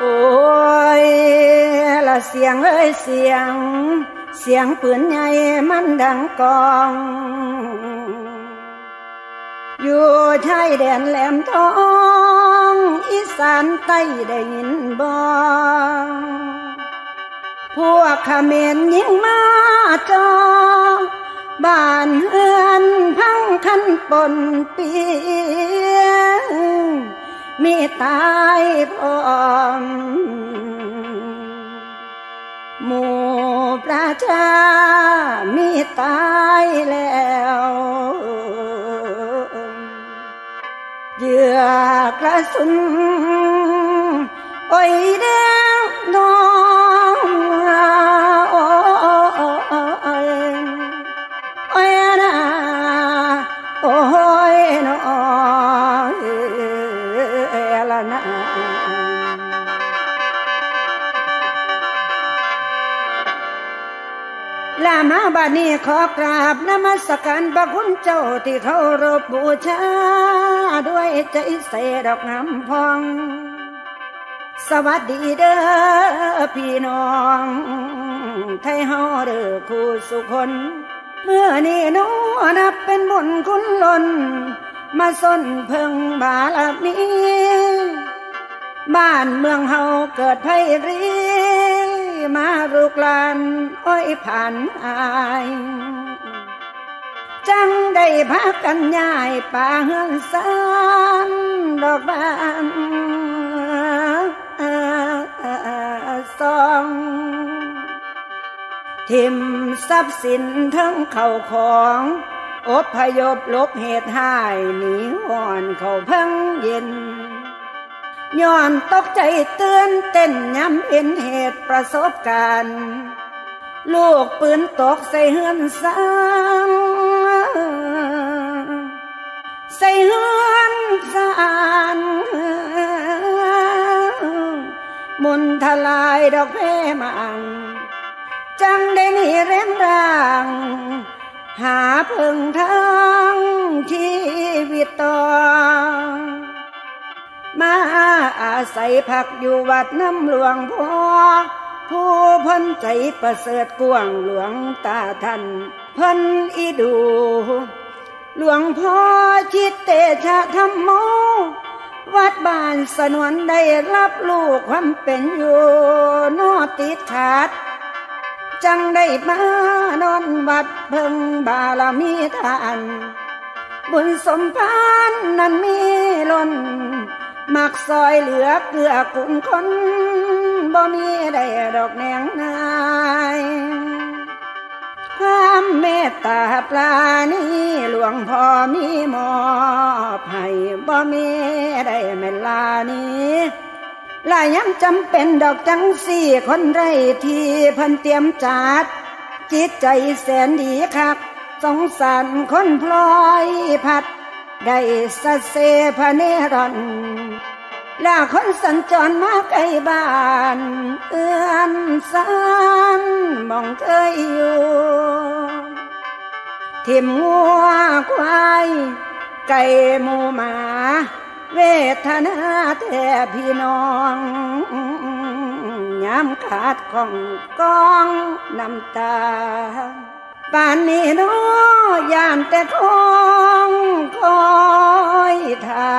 โอ้ยลาเสียงเอ้ยเสียง เสียงปืนใหญ่มันดังกอง อยู่ชายแดนแหลมทอง อีสานใต้ได้ยินบ่พวกเมรยิงมาจอบ้านเฮือนพังคันปนเปียง มีตายพร้อมหมู่ประชามีตายแล้ว เหยื่อกระสุนโอ้ยแดงน้อ ลามาบานี้ขอกราบนมัสการพระคุณเจ้าที่เขารบบูชา ด้วยใจใสดอกงามพอง สวัสดีเด้อพี่น้อง ไทยเฮาเด้อคู่สุคน เมื่อนี้นูนับเป็นบุญคุณล้น มาส้นเพิงบารมีบ้านเมืองเฮาเกิดไพรี มารุกลานอ้อยผ่านอายจังได้พักกันย้ายป่าเฮือนสานดอกบานสองทิมทรัพย์สินทั้งเข้าของอบพยพลบเหตุหายหนีห่อนเขาเพิ่งเย็น ย้อนตกใจเตือนเต้นย้ำเห็นเหตุประสบการณ์ ลูกปืนตกใส่เฮือนสางใส่เฮือนสางมุนทลายดอกเพมัง จังได้หนีเร้มร่าง หาเพิ่งทางชีวิตต่อ มาอาศัยพักอยู่วัดน้ำหลวงพ่อผู้เพ้นใจประเสริฐกวางหลวงตาท่านเพิ่นอีดู หลวงพ่อชิตเตชะธรรมโม วัดบ้านสนวนได้รับลูกความเป็นอยู่นอติดขาด จังได้มานอนวัดเพิ่งบารมีทาน บุญสมพานนั้นมีล้น มักซอยเหลือเกลือกุนคนบ่มีได้ดอกแนงนายความเมตตาปลานี้หลวงพ่อมีมอบให้บ่มีได้แม่นลานี้ลายังจำเป็นดอกจังสี่คนไรที่พันเตรียมจัด จิตใจแสนดีคัก สงสารคนพลอยพัด ได้สะเซพระเนรอนลาคนสัญจรมาใกลบ้าน เอื้อนสานมองเคยอยู่ทิมงัวควาย ไก่หมูหมา เวทนาแท่พี่น้องยามขาดของกองน้ำตาป่านนี้น้อยานแต่คงค อยทา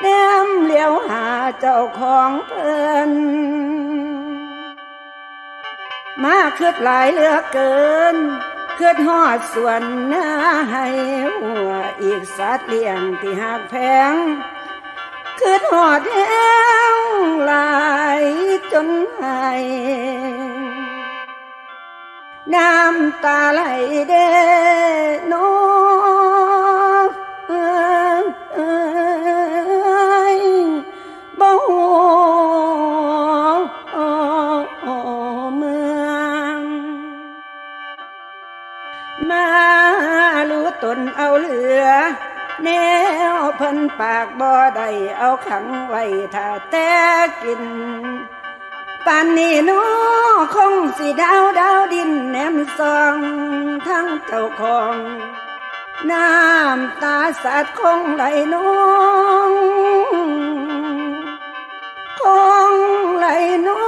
แนมเลียวหาเจ้าของเพิ่นมาคืดหลายเหลือเกินคืดหอดส่วนหน้าให้หัวอีกสัตว์เลี้ยงที่หักแพงคืดหอดแห้งหลายจนหายน้ำตาไหลเด้นอ มารู้ตนเอาเหลือ แนวพิ่นปากบ่อได้เอาขังไว้ถ้าแต่กินป่านนี้นูคงสิดาวดาวดินแนมซองทั้งเจ้าของน้ำตาสัตว์คงไหลนองคงองไหลน้อ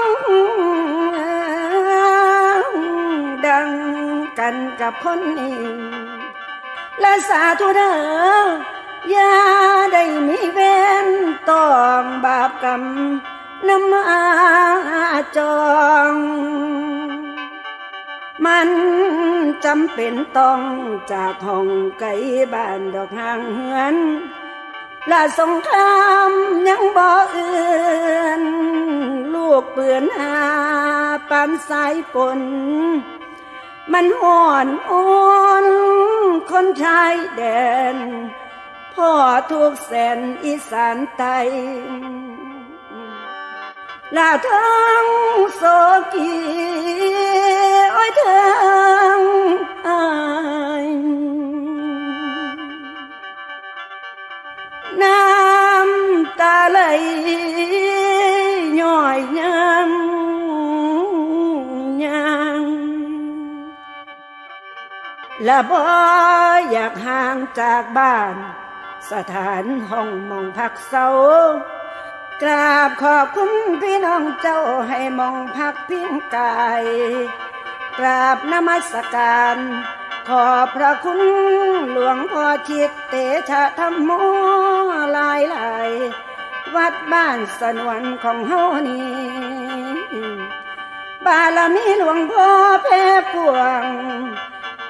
ง กันกับคนนี้และสาธุเด้ออย่าได้มีเวรต้องบาปกรรมน้ำมาจอง มันจำเป็นต้องจากห้องไกลบ้านดอกห่างเหือนและสงครามยังบ่เอื่น ลูกเปือนหาปานสายฝน มันห่อนอ่อนคนชายแดน พ่อทุกแสนอีสานไตลาทั้งโศกีโอ้ยทั้งอายน้ำตาไหล และบ่อยากห่างจากบ้าน สถานห้องมองพักเศร้ากราบขอบคุณพี่น้องเจ้าให้มองพักพิงกาย กราบนมัสการ ขอบพระคุณหลวงพ่อชิดเตชะธรรมโมหลายหลายวัดบ้านสนวนของเฮานี้บารมีหลวงพ่อแพ่ปวง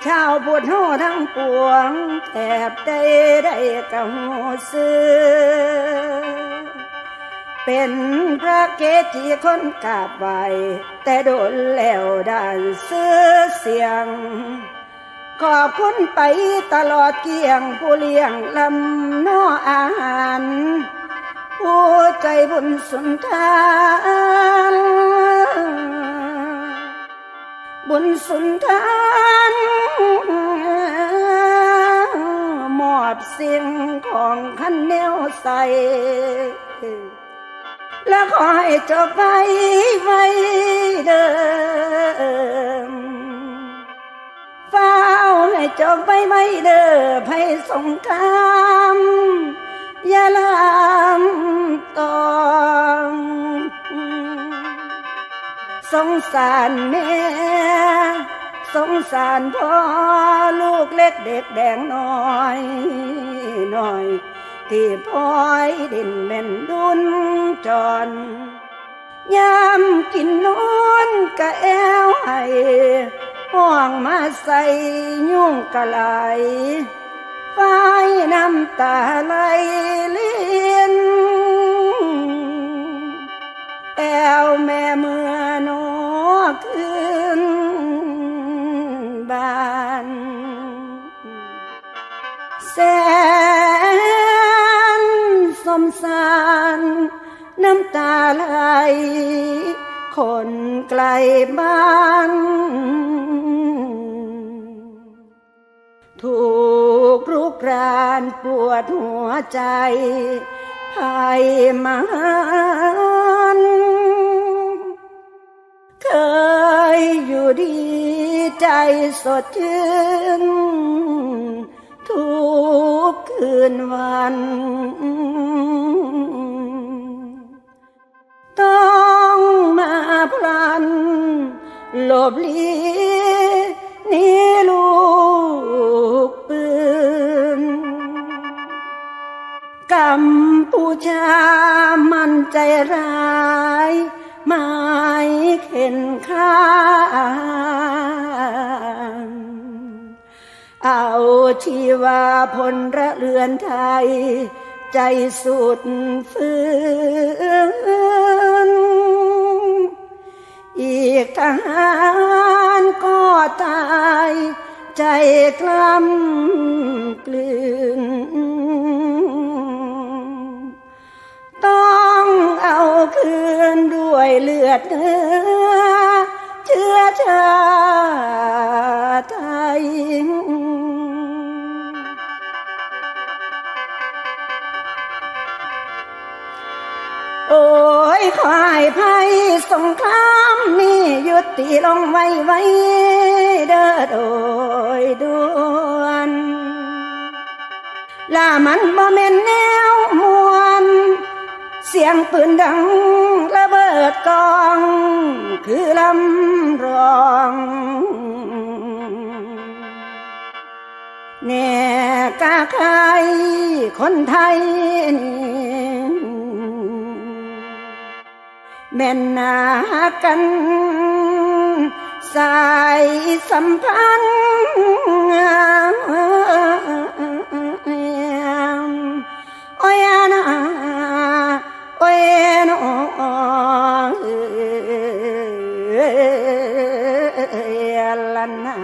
ชาวพุทธโหทั้งปวงแทบได้ได้กะหูซื้อ เป็นพระเกจิคนกาบไหวแต่โดนแล้วด้านเสื้อเสียง ขอบคุณไปตลอดเกี่ยงผู้เลี้ยงลำน้ออาหารผู้ใจบุญสุนทานบุญสุนทาน สิ่งของขันแนวใส แล้วขอให้จบไปไว้เดิมเฝ้าให้จบไปไว้เดิมให้สงครามอย่าลามตองสงสารแม่ สงสารพ่อลูกเล็กเด็กแดงน้อยน้อย ที่พลอยดินแม่นดุนจอนยามกินนอนกะแอวให้ห้องมาใส่ยุ่งกะไหลไฟน้ำตาไหลเลียนแอวแม่เมื่อนอคืนบ้านแสนสมสารน้ำตาไหลคนไกลบ้านถูกรุกรานปวดหัวใจภัยมันเคยอยู่ดี ใจสดชื่นทุกคืนวัน ต้องมาพลันหลบลีนี่ลูกปืนกัมพูชามันใจร้ายหมายเข็นข้า ชีวาพลระเรือนไทย ใจสุดฝืนอีกทหารก็ตาย ใจกล้ำกลืน ต้องเอาคืนด้วยเลือดเนื้อเชื้อชาไทย โอ้ยขายภัยสงครามนี่ยุติลงไว้ไว้เด้อโดยด่วนลามันบ่แม่นแนวมวน เสียงปืนดังระเบิดกอง คือลำร้องแน่กาใครคนไทยนี่ แม่นหนากันสายสัมพันธ์โอ้ยนาโอ้ยนอลันนา